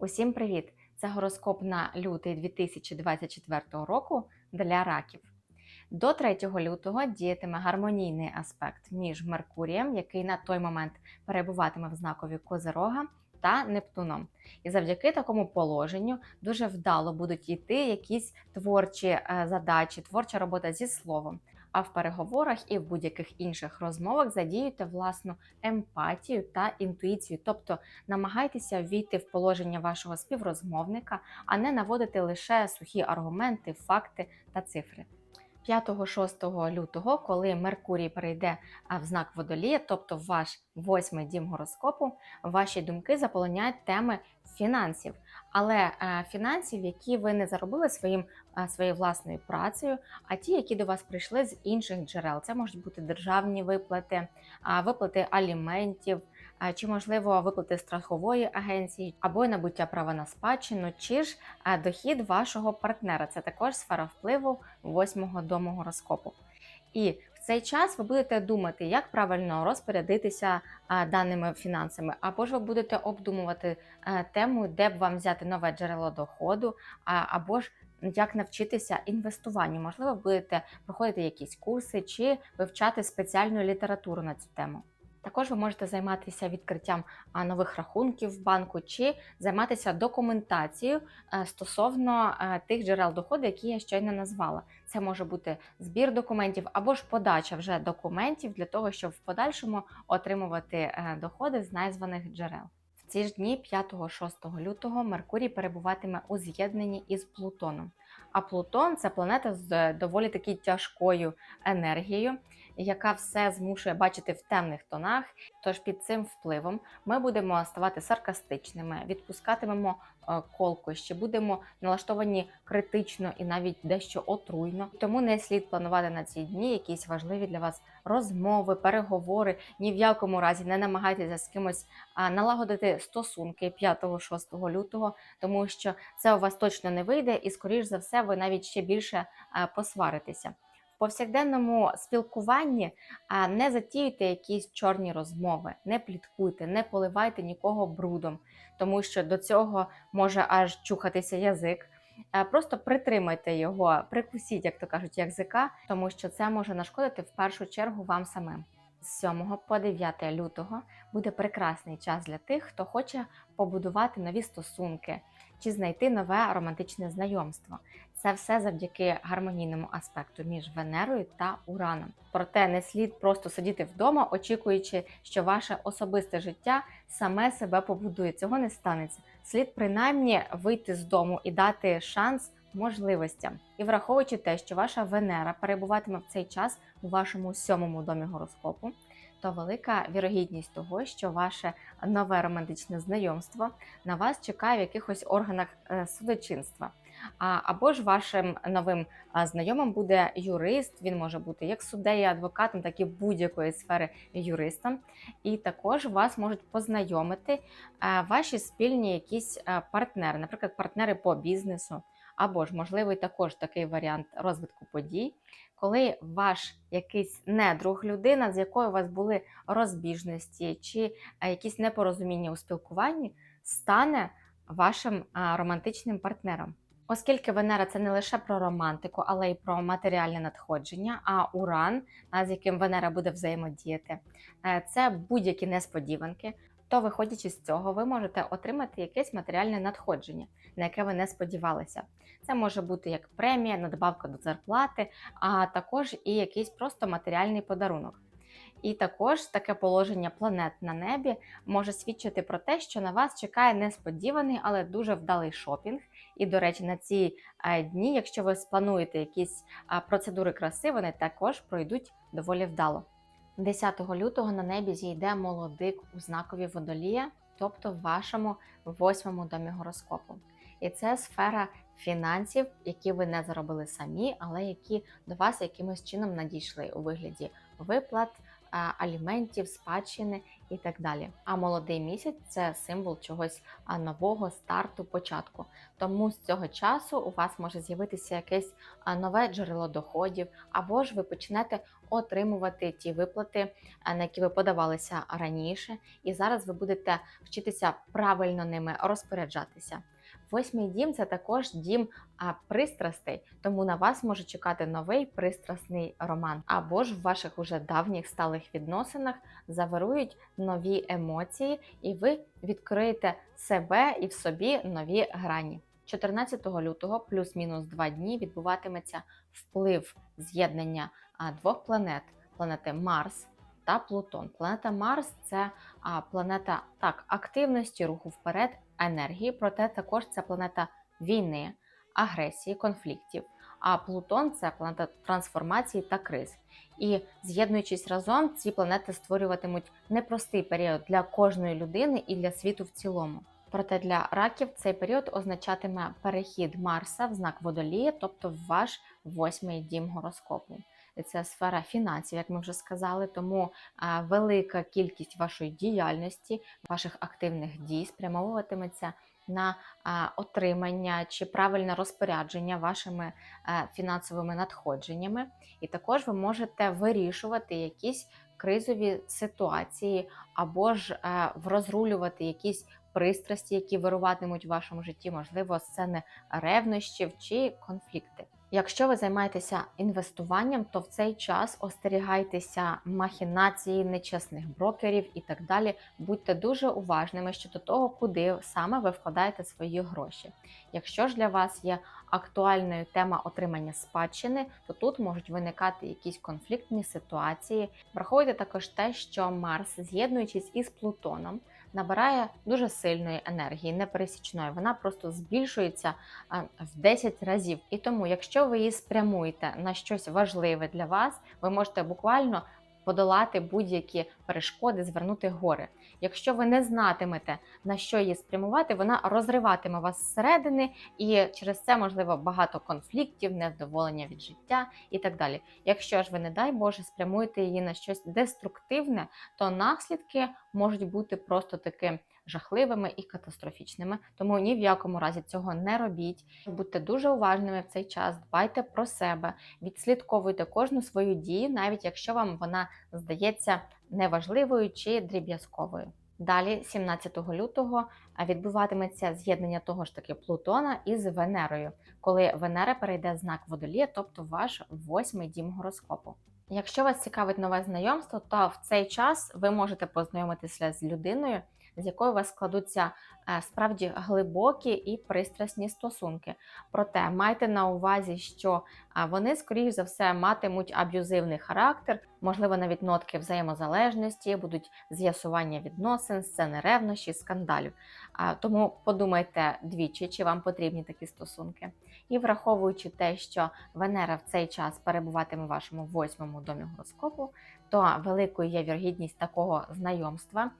Усім привіт! Це гороскоп на лютий 2024 року для раків. До 3 лютого діятиме гармонійний аспект між Меркурієм, який на той момент перебуватиме в знакові Козирога, та Нептуном. І завдяки такому положенню дуже вдало будуть йти якісь творчі е, задачі, творча робота зі словом. А в переговорах і в будь-яких інших розмовах задіюйте власну емпатію та інтуїцію, тобто намагайтеся ввійти в положення вашого співрозмовника, а не наводити лише сухі аргументи, факти та цифри. 5-6 лютого, коли Меркурій перейде в знак водолія, тобто в ваш восьмий дім гороскопу, ваші думки заполоняють теми фінансів, але е, фінансів, які ви не заробили своїм своєю власною працею, а ті, які до вас прийшли з інших джерел. Це можуть бути державні виплати, виплати аліментів, чи можливо виплати страхової агенції, або набуття права на спадщину, чи ж е, дохід вашого партнера. Це також сфера впливу восьмого дому гороскопу. І в цей час ви будете думати, як правильно розпорядитися даними фінансами, або ж ви будете обдумувати тему, де б вам взяти нове джерело доходу, або ж як навчитися інвестуванню. Можливо, будете проходити якісь курси чи вивчати спеціальну літературу на цю тему. Також ви можете займатися відкриттям нових рахунків в банку чи займатися документацією е, стосовно е, тих джерел доходу, які я щойно назвала. Це може бути збір документів або ж подача вже документів для того, щоб в подальшому отримувати е, доходи з названих джерел. Ці ж дні 5-6 лютого Меркурій перебуватиме у з'єднанні із Плутоном. А Плутон це планета з доволі таки тяжкою енергією, яка все змушує бачити в темних тонах. Тож під цим впливом ми будемо ставати саркастичними, відпускатимемо е, колкощі, будемо налаштовані критично і навіть дещо отруйно. Тому не слід планувати на ці дні якісь важливі для вас розмови, переговори. Ні в якому разі не намагайтеся з кимось налагодити стосунки 5-6 лютого, тому що це у вас точно не вийде, і скоріш за все, ви навіть ще більше посваритеся. Повсякденному спілкуванні не затіюйте якісь чорні розмови, не пліткуйте, не поливайте нікого брудом, тому що до цього може аж чухатися язик. Е, Просто притримайте його, прикусіть, як то кажуть, язика, тому що це може нашкодити в першу чергу вам самим. З 7 по 9 лютого буде прекрасний час для тих, хто хоче побудувати нові стосунки чи знайти нове романтичне знайомство. Це все завдяки гармонійному аспекту між Венерою та Ураном. Проте не слід просто сидіти вдома, очікуючи, що ваше особисте життя саме себе побудує. Цього не станеться. Слід принаймні вийти з дому і дати шанс можливостям. І враховуючи те, що ваша Венера перебуватиме в цей час у вашому сьомому домі гороскопу, то велика вірогідність того, що ваше нове романтичне знайомство на вас чекає в якихось органах е, судочинства. Або ж вашим новим знайомим буде юрист, він може бути як суддею, адвокатом, так і будь-якої сфери юристом. І також вас можуть познайомити ваші спільні якісь партнери, наприклад, партнери по бізнесу, або ж можливий також такий варіант розвитку подій, коли ваш якийсь недруг, людина, з якою у вас були розбіжності чи якісь непорозуміння у спілкуванні, стане вашим романтичним партнером. Оскільки Венера це не лише про романтику, але й про матеріальне надходження, а Уран, з яким Венера буде взаємодіяти, е, це будь-які несподіванки. То, виходячи з цього, ви можете отримати якесь матеріальне надходження, на яке ви не сподівалися. Це може бути як премія, надбавка до зарплати, а також і якийсь просто матеріальний подарунок. І також таке положення планет на небі може свідчити про те, що на вас чекає несподіваний, але дуже вдалий шопінг. І, до речі, на ці е, дні, якщо ви сплануєте якісь процедури краси, вони також пройдуть доволі вдало. 10 лютого на небі зійде молодик у знакові водолія, тобто в вашому восьмому домі гороскопу. І це сфера фінансів, які ви не заробили самі, але які до вас якимось чином надійшли у вигляді виплат, аліментів, спадщини і так далі. А молодий місяць це символ чогось нового старту, початку. Тому з цього часу у вас може з'явитися якесь нове джерело доходів, або ж ви почнете отримувати ті виплати, на які ви подавалися раніше, і зараз ви будете вчитися правильно ними розпоряджатися. Восьмий дім це також дім а, пристрастей, тому на вас може чекати новий пристрасний роман. Або ж в ваших уже давніх сталих відносинах завирують нові емоції, і ви відкриєте себе і в собі нові грані. 14 лютого, плюс-мінус два дні, відбуватиметься вплив з'єднання двох планет: планети Марс та Плутон. Планета Марс це а, планета так, активності, руху вперед, енергії, проте також це планета війни, агресії, конфліктів. А Плутон це планета трансформації та криз. І з'єднуючись разом, ці планети створюватимуть непростий період для кожної людини і для світу в цілому. Проте для раків цей період означатиме перехід Марса в знак водолія, тобто в ваш восьмий дім гороскопу. Це сфера фінансів, як ми вже сказали. Тому велика кількість вашої діяльності, ваших активних дій спрямовуватиметься на отримання чи правильне розпорядження вашими фінансовими надходженнями. І також ви можете вирішувати якісь кризові ситуації, або ж розрулювати якісь пристрасті, які вируватимуть в вашому житті, можливо, сцени ревнощів чи конфлікти. Якщо ви займаєтеся інвестуванням, то в цей час остерігайтеся махінації, нечесних брокерів і так далі. Будьте дуже уважними щодо того, куди саме ви вкладаєте свої гроші. Якщо ж для вас є актуальною тема отримання спадщини, то тут можуть виникати якісь конфліктні ситуації. Враховуйте також те, що Марс, з'єднуючись із Плутоном, набирає дуже сильної енергії, непересічної. Вона просто збільшується в 10 разів. І тому, якщо ви її спрямуєте на щось важливе для вас, ви можете буквально подолати будь-які перешкоди, звернути гори. Якщо ви не знатимете на що її спрямувати, вона розриватиме вас зсередини, і через це можливо багато конфліктів, невдоволення від життя і так далі. Якщо ж ви, не дай Боже, спрямуєте її на щось деструктивне, то наслідки можуть бути просто таки жахливими і катастрофічними. Тому ні в якому разі цього не робіть. Будьте дуже уважними в цей час, дбайте про себе, відслідковуйте кожну свою дію, навіть якщо вам вона здається неважливою чи дріб'язковою. Далі, 17 лютого, відбуватиметься з'єднання того ж таки Плутона із Венерою, коли Венера перейде знак водолія, тобто ваш восьмий дім гороскопу. Якщо вас цікавить нове знайомство, то в цей час ви можете познайомитися з людиною, з якою у вас складуться е, справді глибокі і пристрасні стосунки. Проте майте на увазі, що е, вони, скоріш за все, матимуть аб'юзивний характер, можливо, навіть нотки взаємозалежності, будуть з'ясування відносин, сцени ревнощі, скандалів. Тому подумайте двічі, чи вам потрібні такі стосунки. І враховуючи те, що Венера в цей час перебуватиме в вашому восьмому домі гороскопу, то великою є вірогідність такого знайомства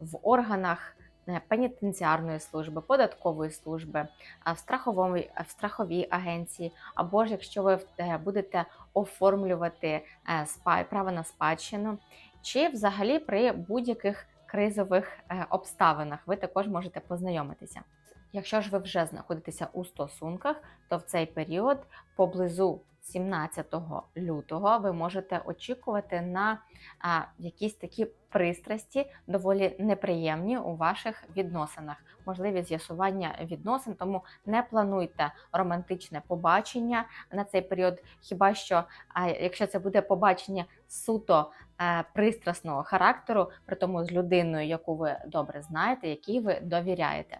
в органах е, пенітенціарної служби, податкової служби, в страховій, в страховій агенції, або ж якщо ви е, будете оформлювати е, право на спадщину, чи взагалі при будь-яких кризових обставинах ви також можете познайомитися. Якщо ж ви вже знаходитеся у стосунках, то в цей період поблизу 17 лютого ви можете очікувати на а, якісь такі пристрасті, доволі неприємні у ваших відносинах, можливі з'ясування відносин. Тому не плануйте романтичне побачення на цей період. Хіба що, а, якщо це буде побачення суто е, пристрасного характеру, при тому з людиною, яку ви добре знаєте, якій ви довіряєте.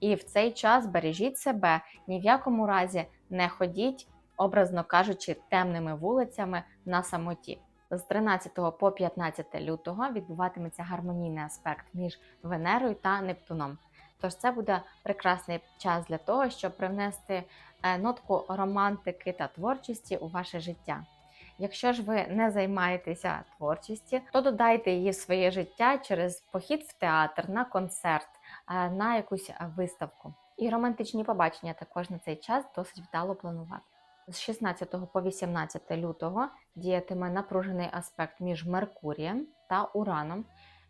І в цей час бережіть себе, ні в якому разі не ходіть, образно кажучи, темними вулицями на самоті. З 13 по 15 лютого відбуватиметься гармонійний аспект між Венерою та Нептуном. Тож це буде прекрасний час для того, щоб привнести е, нотку романтики та творчості у ваше життя. Якщо ж ви не займаєтеся творчістю, то додайте її в своє життя через похід в театр, на концерт, е, на якусь виставку. І романтичні побачення також на цей час досить вдало планувати. З 16 по 18 лютого діятиме напружений аспект між Меркурієм та Ураном,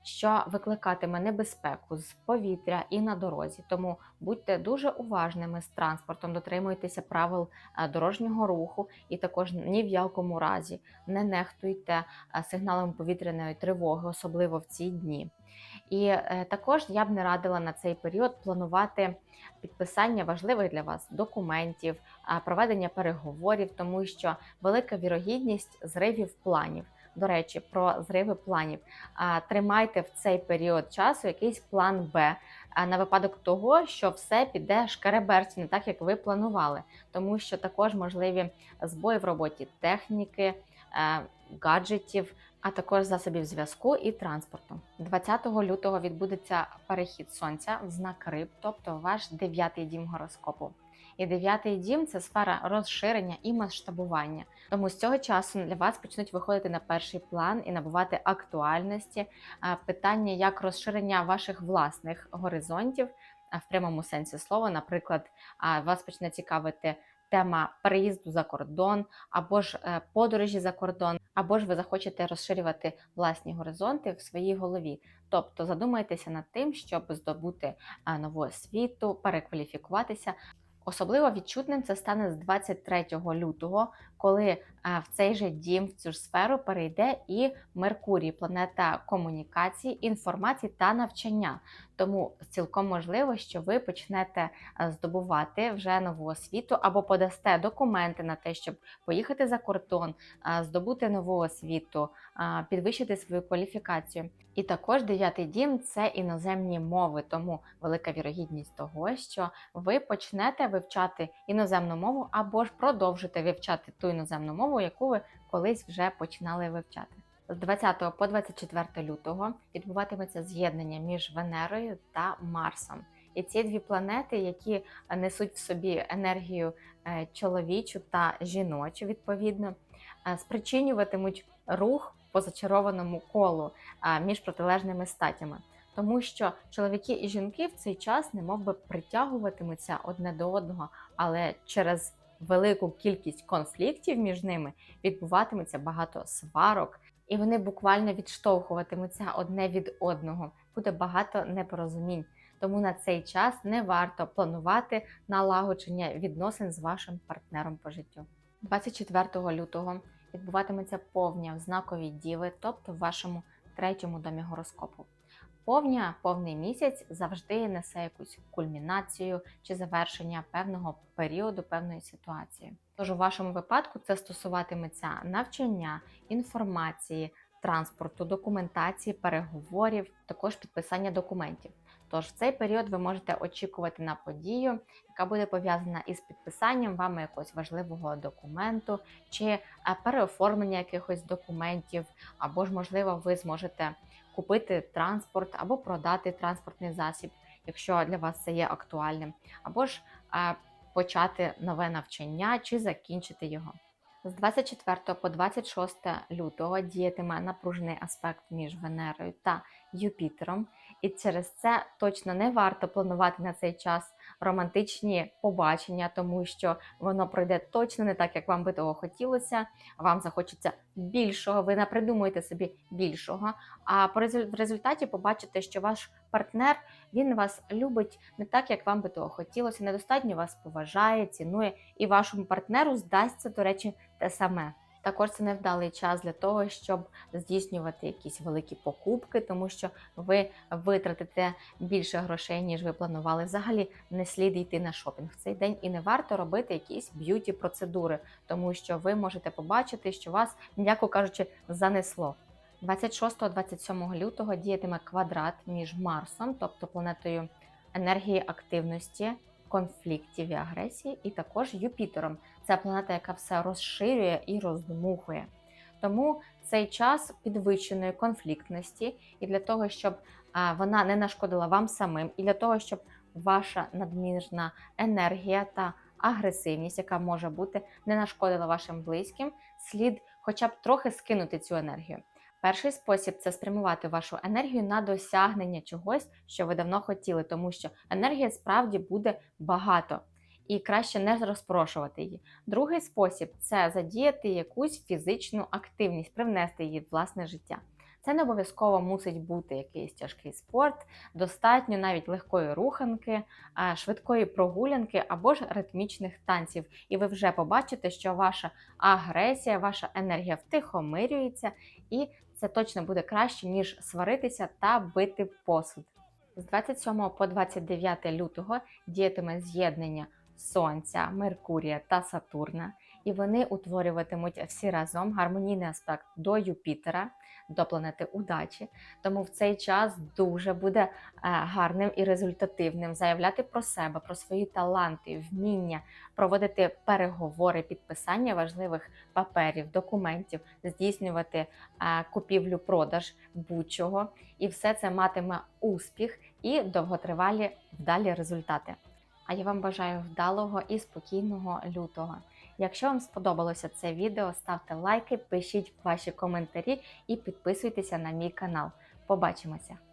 що викликатиме небезпеку з повітря і на дорозі. Тому будьте дуже уважними з транспортом, дотримуйтеся правил е, дорожнього руху, і також ні в якому разі не нехтуйте е, сигналами повітряної тривоги, особливо в ці дні. І е, також я б не радила на цей період планувати підписання важливих для вас документів, проведення переговорів, тому що велика вірогідність зривів планів. До речі, про зриви планів. Тримайте в цей період часу якийсь план Б на випадок того, що все піде шкереберці, не так як ви планували, тому що також можливі збої в роботі техніки, е, гаджетів, а також засобів зв'язку і транспорту. 20 лютого відбудеться перехід сонця в знак риб, тобто ваш дев'ятий дім гороскопу. І дев'ятий дім це сфера розширення і масштабування. Тому з цього часу для вас почнуть виходити на перший план і набувати актуальності питання як розширення ваших власних горизонтів в прямому сенсі слова. Наприклад, вас почне цікавити тема переїзду за кордон, або ж е, подорожі за кордон, або ж ви захочете розширювати власні горизонти в своїй голові. Тобто задумайтеся над тим, щоб здобути нову освіту, перекваліфікуватися. Особливо відчутним це стане з 23 лютого, коли е, в цей же дім, в цю ж сферу перейде і Меркурій, планета комунікації, інформації та навчання. Тому цілком можливо, що ви почнете е, здобувати вже нову освіту або подасте документи на те, щоб поїхати за кордон, е, здобути нову освіту, підвищити свою кваліфікацію. І також дев'ятий дім це іноземні мови, тому велика вірогідність того, що ви почнете вивчати іноземну мову або ж продовжите вивчати ту іноземну мову, яку ви колись вже починали вивчати. З 20 по 24 лютого відбуватиметься з'єднання між Венерою та Марсом. І ці дві планети, які несуть в собі енергію е, чоловічу та жіночу, відповідно, е, спричинюватимуть рух по зачарованому колу е, між протилежними статями. Тому що чоловіки і жінки в цей час немов би притягуватимуться одне до одного, але через велику кількість конфліктів між ними відбуватиметься багато сварок, і вони буквально відштовхуватимуться одне від одного. Буде багато непорозумінь. Тому на цей час не варто планувати налагодження відносин з вашим партнером по життю. 24 лютого відбуватиметься повня в знаковій діви, тобто в вашому третьому домі гороскопу. Повня, повний місяць завжди несе якусь кульмінацію чи завершення певного періоду, певної ситуації. Тож у вашому випадку це стосуватиметься навчання, інформації, транспорту, документації, переговорів, також підписання документів. Тож в цей період ви можете очікувати на подію, яка буде пов'язана із підписанням вами якогось важливого документу, чи е, переоформлення якихось документів, або ж, можливо, ви зможете купити транспорт або продати транспортний засіб, якщо для вас це є актуальним, або ж е, почати нове навчання чи закінчити його. З 24 по 26 лютого діятиме напружений аспект між Венерою та Юпітером, і через це точно не варто планувати на цей час романтичні побачення, тому що воно пройде точно не так, як вам би того хотілося. Вам захочеться більшого, ви не придумуєте собі більшого. А в результаті побачите, що ваш партнер він вас любить не так, як вам би того хотілося, недостатньо вас поважає, цінує, і вашому партнеру здасться, до речі, те саме. Також це невдалий час для того, щоб здійснювати якісь великі покупки, тому що ви витратите більше грошей, ніж ви планували. Взагалі не слід йти на шопінг в цей день і не варто робити якісь б'юті процедури, тому що ви можете побачити, що вас, м'яко кажучи, занесло. 26-27 лютого діятиме квадрат між Марсом, тобто планетою енергії активності, конфліктів і агресії, і також Юпітером. Це планета, яка все розширює і роздмухує. Тому цей час підвищеної конфліктності, і для того, щоб вона не нашкодила вам самим, і для того, щоб ваша надмірна енергія та агресивність, яка може бути, не нашкодила вашим близьким, слід хоча б трохи скинути цю енергію. Перший спосіб це спрямувати вашу енергію на досягнення чогось, що ви давно хотіли, тому що енергії справді буде багато. і краще не розпрошувати її. Другий спосіб це задіяти якусь фізичну активність, привнести її в власне життя. Це не обов'язково мусить бути якийсь тяжкий спорт, достатньо навіть легкої руханки, швидкої прогулянки або ж ритмічних танців. І ви вже побачите, що ваша агресія, ваша енергія втихомирюється, і це точно буде краще, ніж сваритися та бити посуд. З 27 по 29 лютого діятиме з'єднання Сонця, Меркурія та Сатурна, і вони утворюватимуть всі разом гармонійний аспект до Юпітера, до планети удачі. Тому в цей час дуже буде е, гарним і результативним заявляти про себе, про свої таланти, вміння, проводити переговори, підписання важливих паперів, документів, здійснювати е, купівлю-продаж будь-чого. І все це матиме успіх і довготривалі вдалі результати. А я вам бажаю вдалого і спокійного лютого. Якщо вам сподобалося це відео, ставте лайки, пишіть ваші коментарі і підписуйтеся на мій канал. Побачимося!